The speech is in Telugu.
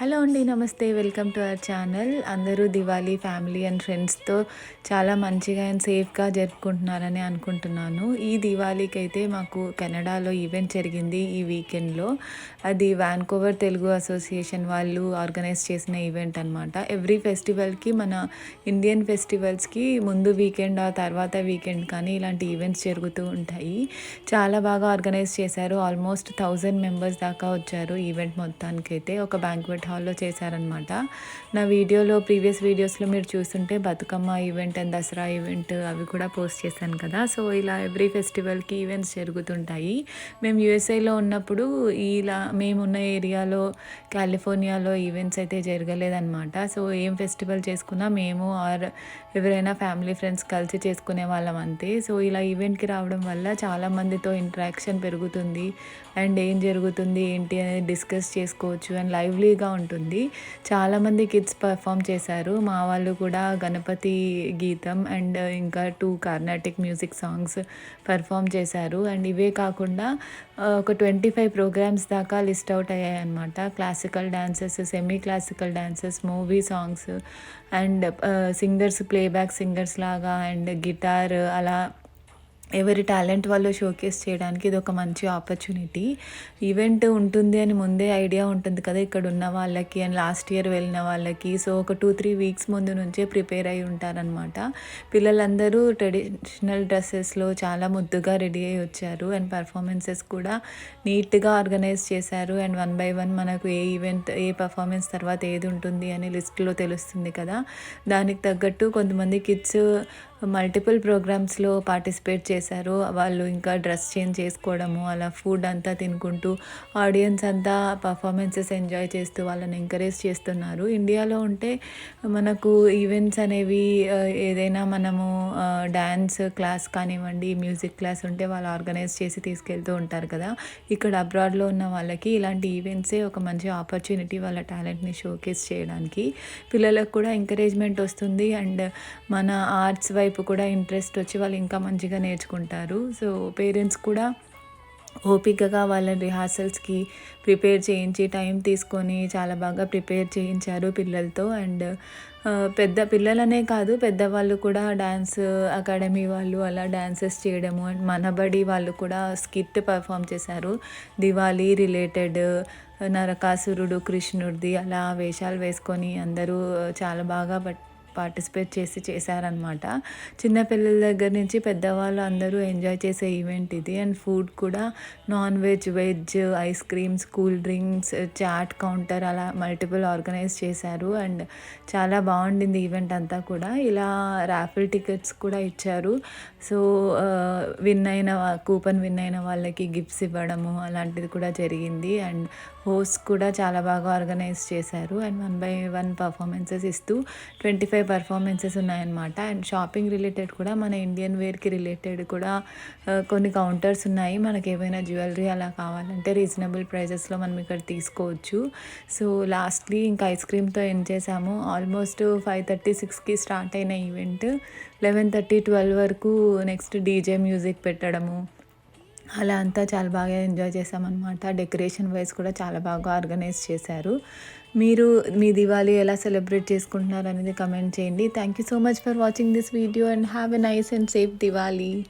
హలో అండి నమస్తే. Welcome to our channel. అందరూ దివాళీ ఫ్యామిలీ అండ్ ఫ్రెండ్స్తో చాలా మంచిగా అండ్ సేఫ్గా జరుపుకుంటున్నారని అనుకుంటున్నాను. ఈ దివాళీకి అయితే మాకు కెనడాలో ఈవెంట్ జరిగింది ఈ వీకెండ్లో. అది వ్యాన్కోవర్ తెలుగు అసోసియేషన్ వాళ్ళు ఆర్గనైజ్ చేసిన ఈవెంట్ అనమాట ఎవ్రీ ఫెస్టివల్కి మన ఇండియన్ ఫెస్టివల్స్కి ముందు వీకెండ్ ఆ తర్వాత వీకెండ్ కానీ ఇలాంటి ఈవెంట్స్ జరుగుతూ ఉంటాయి. చాలా బాగా ఆర్గనైజ్ చేశారు. ఆల్మోస్ట్ థౌజండ్ మెంబర్స్ దాకా వచ్చారు ఈవెంట్ మొత్తానికైతే. ఒక బ్యాంక్వెట్ హాల్లో చేశారనమాట నా వీడియోలో ప్రీవియస్ వీడియోస్లో మీరు చూస్తుంటే Bathukamma event and Dasara event అవి కూడా పోస్ట్ చేశాను కదా. సో ఇలా ఎవ్రీ ఫెస్టివల్కి ఈవెంట్స్ జరుగుతుంటాయి. మేము యూఎస్ఏలో ఉన్నప్పుడు ఇలా మేమున్న ఏరియాలో కాలిఫోర్నియాలో ఈవెంట్స్ అయితే జరగలేదన్నమాట. సో ఏం ఫెస్టివల్ చేసుకున్నా మేము ఆర్ ఎవరైనా ఫ్యామిలీ ఫ్రెండ్స్ కలిసి చేసుకునే వాళ్ళం అంతే. సో ఇలా ఈవెంట్కి రావడం వల్ల చాలామందితో ఇంటరాక్షన్ పెరుగుతుంది. అండ్ ఏం జరుగుతుంది ఏంటి అనేది డిస్కస్ చేసుకోవచ్చు. అండ్ లైవ్లీగా ఉంటుంది. చాలామంది కిడ్స్ పర్ఫామ్ చేశారు. మా వాళ్ళు కూడా గణపతి గీతం అండ్ ఇంకా two Carnatic music songs perform చేశారు. అండ్ ఇవే కాకుండా ఒక ట్వంటీ ఫైవ్ ప్రోగ్రామ్స్ దాకా లిస్ట్ అవుట్ అయ్యాయి అనమాట classical dances semi classical dances movie songs and singers playback singers లాగా అండ్ గిటార్ అలా ఎవరి టాలెంట్ వాళ్ళు షోకేస్ చేయడానికి ఇది ఒక మంచి ఆపర్చునిటీ. ఈవెంట్ ఉంటుంది అని ముందే ఐడియా ఉంటుంది కదా ఇక్కడ ఉన్న వాళ్ళకి అండ్ లాస్ట్ ఇయర్ వెళ్ళిన వాళ్ళకి. సో ఒక టూ త్రీ వీక్స్ ముందు నుంచే ప్రిపేర్ అయి ఉంటారనమాట పిల్లలందరూ ట్రెడిషనల్ డ్రెస్సెస్లో చాలా ముద్దుగా రెడీ అయి వచ్చారు అండ్ పర్ఫార్మెన్సెస్ కూడా నీట్గా ఆర్గనైజ్ చేశారు. అండ్ వన్ బై వన్ మనకు ఏ ఈవెంట్ ఏ పర్ఫార్మెన్స్ తర్వాత ఏది ఉంటుంది అని లిస్ట్లో తెలుస్తుంది కదా. దానికి తగ్గట్టు కొంతమంది కిడ్స్ మల్టిపుల్ ప్రోగ్రామ్స్లో పార్టిసిపేట్ చేశారు. వాళ్ళు ఇంకా డ్రెస్ చేంజ్ చేసుకోవడము అలా ఫుడ్ అంతా తినుకుంటూ ఆడియన్స్ అంతా పర్ఫార్మెన్సెస్ ఎంజాయ్ చేస్తూ వాళ్ళని ఎంకరేజ్ చేస్తున్నారు. ఇండియాలో ఉంటే మనకు ఈవెంట్స్ అనేవి ఏదైనా మనము డ్యాన్స్ క్లాస్ కానివ్వండి మ్యూజిక్ క్లాస్ ఉంటే వాళ్ళు ఆర్గనైజ్ చేసి తీసుకెళ్తూ ఉంటారు కదా. ఇక్కడ అబ్రాడ్లో ఉన్న వాళ్ళకి ఇలాంటి ఈవెంట్సే ఒక మంచి ఆపర్చునిటీ వాళ్ళ టాలెంట్ని షోకేస్ చేయడానికి పిల్లలకు కూడా ఎంకరేజ్మెంట్ వస్తుంది. అండ్ మన ఆర్ట్స్ వైపు వైపు కూడా ఇంట్రెస్ట్ వచ్చి వాళ్ళు ఇంకా మంచిగా నేర్చుకుంటారు. సో పేరెంట్స్ కూడా ఓపికగా వాళ్ళ రిహార్సల్స్కి ప్రిపేర్ చేయించి టైం తీసుకొని చాలా బాగా ప్రిపేర్ చేయించారు పిల్లలతో. అండ్ పెద్ద పిల్లలనే కాదు పెద్దవాళ్ళు కూడా డ్యాన్స్ అకాడమీ వాళ్ళు అలా డ్యాన్సెస్ చేయడము అండ్ మనబడి వాళ్ళు కూడా స్కిట్ పర్ఫామ్ చేశారు. దివాళీ రిలేటెడ్ నరకాసురుడు కృష్ణుడిది అలా వేషాలు వేసుకొని అందరూ చాలా బాగా బట్ పార్టిసిపేట్ చేసి చేశారనమాట చిన్నపిల్లల దగ్గర నుంచి పెద్దవాళ్ళు అందరూ ఎంజాయ్ చేసే ఈవెంట్ ఇది. అండ్ ఫుడ్ కూడా non veg veg ice creams cool drinks chaat counter అలా మల్టిపుల్ ఆర్గనైజ్ చేశారు. అండ్ చాలా బాగుండింది ఈవెంట్ అంతా కూడా. ఇలా ర్యాఫిల్ టికెట్స్ కూడా ఇచ్చారు. సో విన్ అయిన కూపన్ విన్ అయిన వాళ్ళకి గిఫ్ట్స్ ఇవ్వడము అలాంటిది కూడా జరిగింది. అండ్ హోస్ట్ కూడా చాలా బాగా ఆర్గనైజ్ చేశారు. And one by one performances ఇస్తూ ట్వంటీ ఫైవ్ పర్ఫార్మెన్సెస్ ఉన్నాయన్నమాట. అండ్ షాపింగ్ రిలేటెడ్ కూడా మన ఇండియన్ వేర్కి రిలేటెడ్ కూడా కొన్ని కౌంటర్స్ ఉన్నాయి. మనకి ఏమైనా జ్యువెలరీ అలా కావాలంటే రీజనబుల్ ప్రైజెస్లో మనం ఇక్కడ తీసుకోవచ్చు. సో లాస్ట్లీ ఇంకా ఐస్ క్రీమ్తో ఎండ్ చేసాము. ఆల్మోస్ట్ ఫైవ్ థర్టీ సిక్స్కి స్టార్ట్ అయిన ఈవెంట్. లెవెన్ థర్టీ ట్వెల్వ్ వరకు నెక్స్ట్ డీజే మ్యూజిక్ పెట్టడము. అలా అంతా చాలా బాగా ఎంజాయ్ చేసామన్నమాట. డెకరేషన్ వైజ్ కూడా చాలా బాగా ఆర్గనైజ్ చేశారు. మీరు మీ దివాళీ ఎలా సెలబ్రేట్ చేసుకుంటున్నారు అనేది కమెంట్ చేయండి. Thank you so much for watching this video and have a nice and safe Diwali